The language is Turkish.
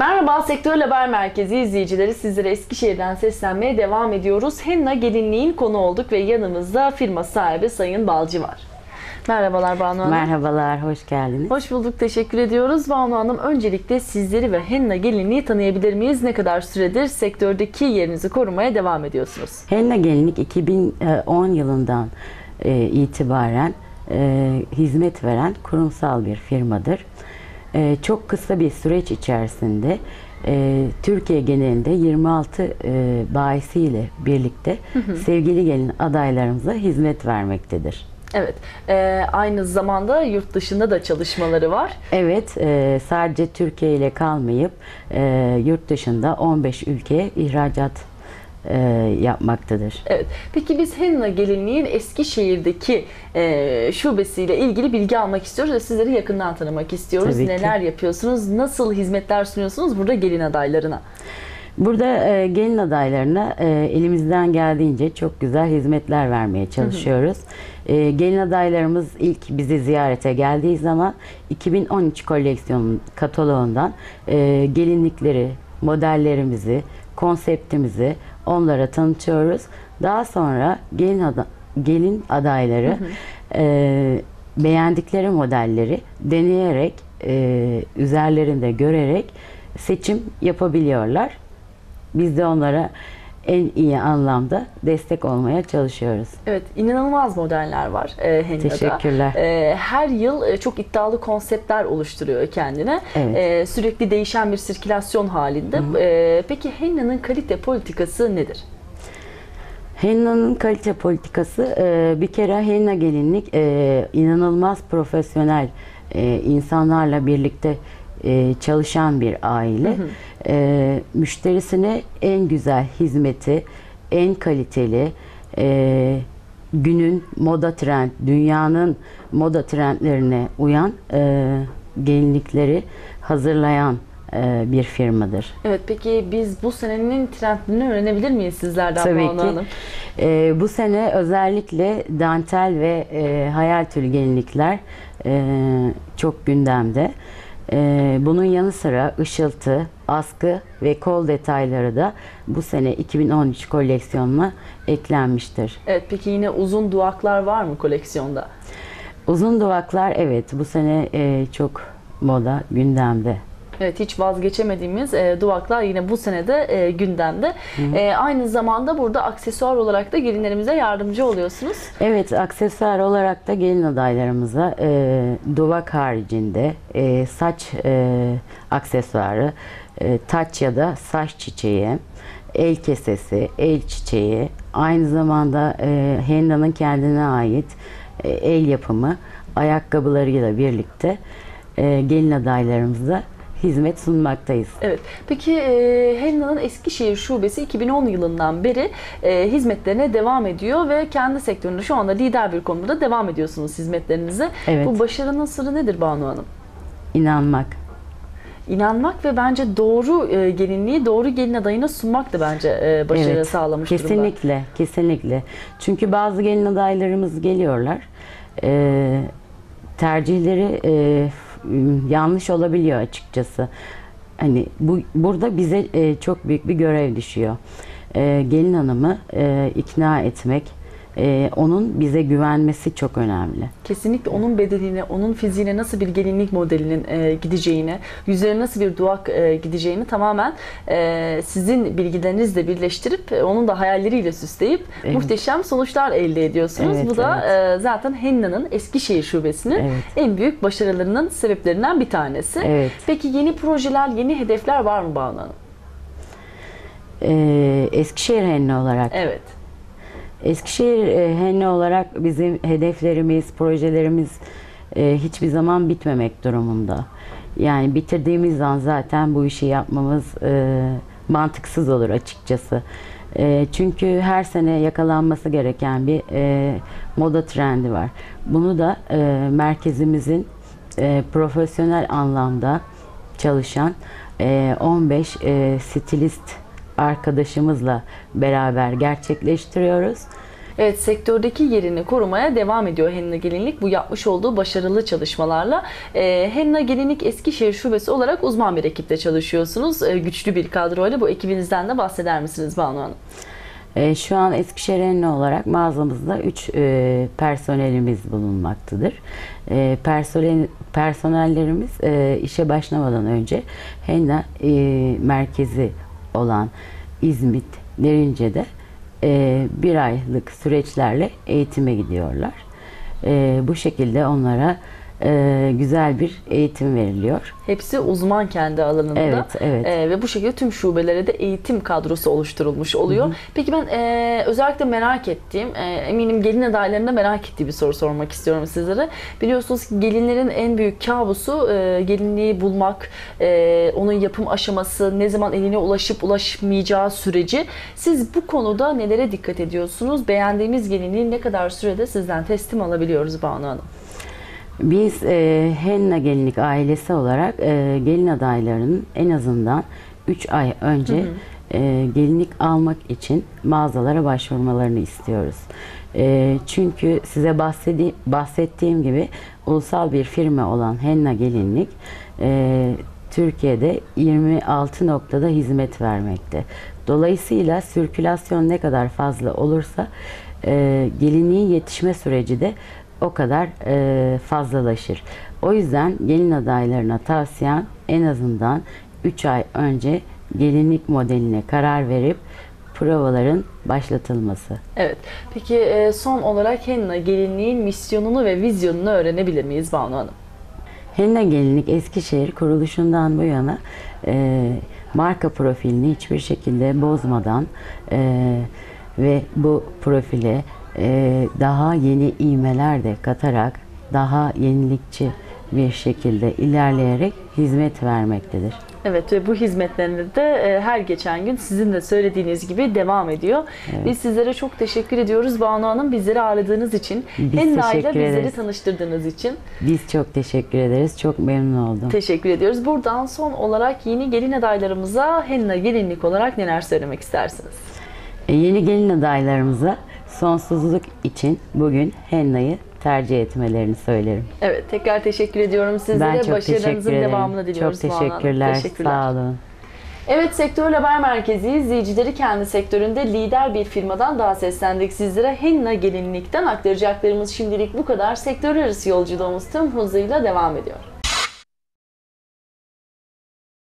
Merhaba Sektör Haber Merkezi izleyicileri sizlere Eskişehir'den seslenmeye devam ediyoruz. Henna gelinliğin konu olduk ve yanımızda firma sahibi Sayın Balcı var. Merhabalar Banu Hanım. Merhabalar, hoş geldiniz. Hoş bulduk, teşekkür ediyoruz. Banu Hanım öncelikle sizleri ve Henna gelinliği tanıyabilir miyiz? Ne kadar süredir sektördeki yerinizi korumaya devam ediyorsunuz? Henna Gelinlik 2010 yılından e, itibaren e, hizmet veren kurumsal bir firmadır. E, çok kısa bir süreç içerisinde e, Türkiye genelinde 26 e, bayisiyle birlikte sevgili gelin adaylarımıza hizmet vermektedir. Evet, e, aynı zamanda yurt dışında da çalışmaları var. Evet, e, sadece Türkiye ile kalmayıp e, yurt dışında 15 ülkeye ihracat e, yapmaktadır. Evet. Peki biz Henna Gelinliğin Eskişehir'deki e, şubesiyle ilgili bilgi almak istiyoruz ve sizleri yakından tanımak istiyoruz. Tabii ki. Neler yapıyorsunuz? Nasıl hizmetler sunuyorsunuz burada gelin adaylarına? Burada e, gelin adaylarına e, elimizden geldiğince çok güzel hizmetler vermeye çalışıyoruz. E, gelin adaylarımız ilk bizi ziyarete geldiği zaman 2013 koleksiyon kataloğundan e, gelinlikleri, modellerimizi, konseptimizi onlara tanıtıyoruz. Daha sonra gelin ada- gelin adayları e, beğendikleri modelleri deneyerek, e, üzerlerinde görerek seçim yapabiliyorlar. Biz de onlara en iyi anlamda destek olmaya çalışıyoruz. Evet, inanılmaz modeller var e, Henna'da. Teşekkürler. E, her yıl e, çok iddialı konseptler oluşturuyor kendine. Evet. E, sürekli değişen bir sirkülasyon halinde. E, peki Henna'nın kalite politikası nedir? Henna'nın kalite politikası e, bir kere Henna gelinlik e, inanılmaz profesyonel e, insanlarla birlikte e, çalışan bir aile. E, müşterisine en güzel hizmeti, en kaliteli, e, günün moda trend, dünyanın moda trendlerine uyan e, gelinlikleri hazırlayan e, bir firmadır. Evet, peki biz bu senenin trendlerini öğrenebilir miyiz sizlerden Tabii Banu ki. Hanım? Ee, bu sene özellikle dantel ve e, hayal tülü gelinlikler e, çok gündemde. E, bunun yanı sıra ışıltı, askı ve kol detayları da bu sene 2013 koleksiyonuna eklenmiştir. Evet, peki yine uzun duvaklar var mı koleksiyonda? Uzun duvaklar evet bu sene e, çok moda gündemde. Evet hiç vazgeçemediğimiz e, duvaklar yine bu senede e, gündemde. E, aynı zamanda burada aksesuar olarak da gelinlerimize yardımcı oluyorsunuz. Evet, aksesuar olarak da gelin adaylarımıza e, duvak haricinde e, saç e, aksesuarı, e, taç ya da saç çiçeği, el kesesi, el çiçeği, aynı zamanda e, Henna'nın kendine ait e, el yapımı ayakkabılarıyla birlikte e, gelin adaylarımıza hizmet sunmaktayız. Evet. Peki e, Henna'nın Eskişehir şubesi 2010 yılından beri e, hizmetlerine devam ediyor ve kendi sektöründe şu anda lider bir konumda devam ediyorsunuz hizmetlerinize. Evet. Bu başarının sırrı nedir Banu Hanım? İnanmak. İnanmak ve bence doğru e, gelinliği doğru gelin adayına sunmak da bence e, başarı Evet, sağlamış durumda. kesinlikle, kesinlikle. Çünkü bazı gelin adaylarımız geliyorlar. Ee, tercihleri e, yanlış olabiliyor açıkçası. Hani bu burada bize e, çok büyük bir görev düşüyor. Ee, gelin hanımı e, ikna etmek, e, onun bize güvenmesi çok önemli. Kesinlikle onun bedenine, onun fiziğine nasıl bir gelinlik modelinin e, gideceğini, yüzüne nasıl bir duvak e, gideceğini tamamen e, sizin bilgilerinizle birleştirip e, onun da hayalleriyle süsleyip Evet. muhteşem sonuçlar elde ediyorsunuz. Evet, Bu da e, zaten Henna'nın Eskişehir şubesinin Evet. en büyük başarılarının sebeplerinden bir tanesi. Evet. Peki yeni projeler, yeni hedefler var mı Banu Hanım? Ee, Eskişehir Henna olarak Evet. Eskişehir e, Henna olarak bizim hedeflerimiz, projelerimiz e, hiçbir zaman bitmemek durumunda. Yani bitirdiğimiz an zaten bu işi yapmamız e, mantıksız olur açıkçası. Çünkü her sene yakalanması gereken bir moda trendi var. Bunu da merkezimizin profesyonel anlamda çalışan e, 15 e, stilist arkadaşımızla beraber gerçekleştiriyoruz. Evet sektördeki yerini korumaya devam ediyor Henna Gelinlik bu yapmış olduğu başarılı çalışmalarla. E, Henna Gelinlik Eskişehir Şubesi olarak uzman bir ekipte çalışıyorsunuz. E, güçlü bir kadroyla bu ekibinizden de bahseder misiniz Banu Hanım? E, şu an Eskişehir Enli olarak mağazamızda 3 e, personelimiz bulunmaktadır. E, personel, personellerimiz e, işe başlamadan önce Henna e, merkezi olan İzmit, Derince'de e, bir aylık süreçlerle eğitime gidiyorlar. E, bu şekilde onlara e, güzel bir eğitim veriliyor. Hepsi uzman kendi alanında. Evet, evet. Ee, ve bu şekilde tüm şubelere de eğitim kadrosu oluşturulmuş oluyor. Peki ben e, özellikle merak ettiğim, e, eminim gelin adaylarında merak ettiği bir soru sormak istiyorum sizlere. Biliyorsunuz ki gelinlerin en büyük kabusu e, gelinliği bulmak, e, onun yapım aşaması, ne zaman eline ulaşıp ulaşmayacağı süreci. Siz bu konuda nelere dikkat ediyorsunuz? Beğendiğimiz gelinliği ne kadar sürede sizden teslim alabiliyoruz Banu Hanım? Biz e, Henna Gelinlik ailesi olarak e, gelin adaylarının en azından 3 ay önce e, gelinlik almak için mağazalara başvurmalarını istiyoruz. E, çünkü size bahsedi, bahsettiğim gibi ulusal bir firma olan Henna Gelinlik e, Türkiye'de 26 noktada hizmet vermekte. Dolayısıyla sirkülasyon ne kadar fazla olursa e, gelinliğin yetişme süreci de o kadar e, fazlalaşır. O yüzden gelin adaylarına tavsiyem en azından 3 ay önce gelinlik modeline karar verip provaların başlatılması. Evet. Peki e, son olarak Henna gelinliğin misyonunu ve vizyonunu öğrenebilir miyiz Banu Hanım? Henna Gelinlik Eskişehir kuruluşundan bu yana e, marka profilini hiçbir şekilde bozmadan e, ve bu profile daha yeni iğmeler de katarak daha yenilikçi bir şekilde ilerleyerek hizmet vermektedir. Evet ve bu hizmetlerinde de e, her geçen gün sizin de söylediğiniz gibi devam ediyor. Biz sizlere çok teşekkür ediyoruz Banu Hanım bizleri ağırladığınız için. Biz teşekkür bizleri tanıştırdığınız için Biz çok teşekkür ederiz. Çok memnun oldum. teşekkür ediyoruz. Buradan son olarak yeni gelin adaylarımıza Henna gelinlik olarak neler söylemek istersiniz? E, Yeni gelin adaylarımıza sonsuzluk için bugün Henna'yı tercih etmelerini söylerim. Evet tekrar teşekkür ediyorum sizlere. Ben çok Başarılarınızın devamını diliyoruz Çok teşekkürler. Teşekkürler. Sağ olun. Evet Sektör Haber Merkezi izleyicileri kendi sektöründe lider bir firmadan daha seslendik sizlere. Henna Gelinlik'ten aktaracaklarımız şimdilik bu kadar. Sektör arası yolculuğumuz tüm hızıyla devam ediyor.